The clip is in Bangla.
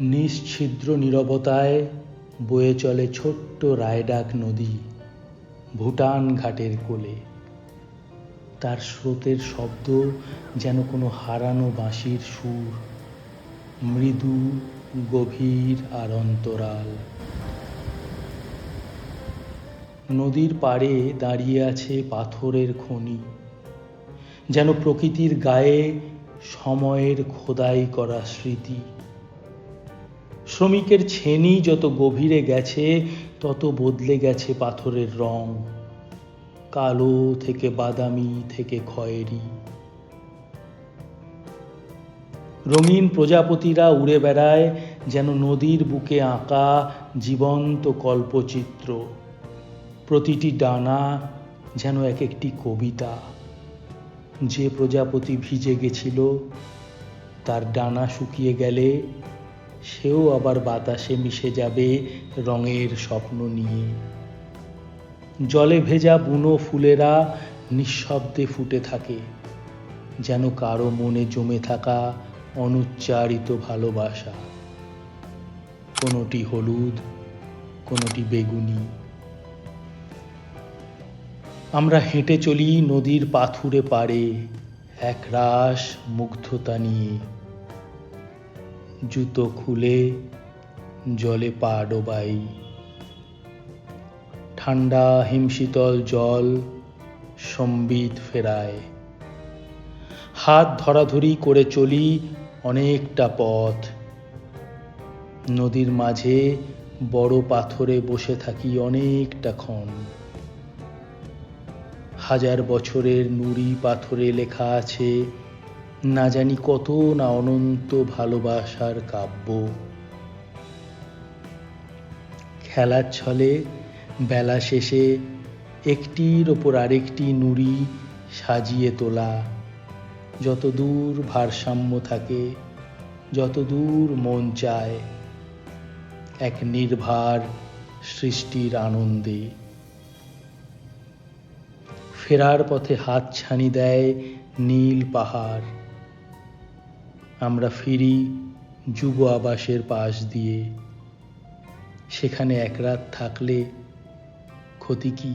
নিশ্ছিদ্র নীরবতায় বয়ে চলে ছোট্ট রায়ডাক নদী ভুটান ঘাটের কোলে। তার স্রোতের শব্দ যেন কোনো হারানো বাঁশির সুর। মৃদু, গভীর আর অন্তরাল। নদীর পাড়ে দাঁড়িয়ে আছে পাথরের খনি। যেন প্রকৃতির গায়ে সময়ের খোদাই করা স্মৃতি। শ্রমিকের ছেনি যত গভীরে গেছে, তত বদলে গেছে পাথরের রং। কালো থেকে বাদামি থেকে খয়েরি। রঙিন প্রজাপতিরা উড়ে বেড়ায়, যেন নদীর বুকে আঁকা জীবন্ত কল্পচিত্র। প্রতিটি ডানা যেন এক একটি কবিতা। যে প্রজাপতি ভিজে গেছিল, তার ডানা শুকিয়ে গেলে সেও আবার বাতাসে মিশে যাবে রঙের স্বপ্ন নিয়ে। জলে ভেজা বুনো ফুলেরা নিঃশব্দে ফুটে থাকে, যেন কারও মনে জমে থাকা অনুচ্চারিত ভালোবাসা। কোনোটি হলুদ, কোনোটি বেগুনি। আমরা হেঁটে চলি নদীর পাথুরে পাড়ে, এক রাস মুগ্ধতা নিয়ে। জুতো খুলে জলে পা ডোবাই। ঠান্ডা হিমশীতল জল সম্বিত ফেরায়। হাত ধরাধরি করে চলি অনেকটা পথ। নদীর মাঝে বড় পাথরে বসে থাকি অনেকটা ক্ষণ। হাজার বছরের নুড়ি পাথরে লেখা আছে না জানি কত না অনন্ত ভালোবাসার কাব্য। খেলার ছলে বেলা শেষে একটির ওপর আরেকটি নুড়ি সাজিয়ে তোলা। যত দূর ভারসাম্য থাকে যত দূর মন চায়, এক নির্ভার সৃষ্টির আনন্দে। ফেরার পথে হাত ছানি দেয় নীল পাহাড়। আমরা ফিরি যুব আবাসের পাশ দিয়ে। সেখানে এক রাত থাকলে ক্ষতি কি?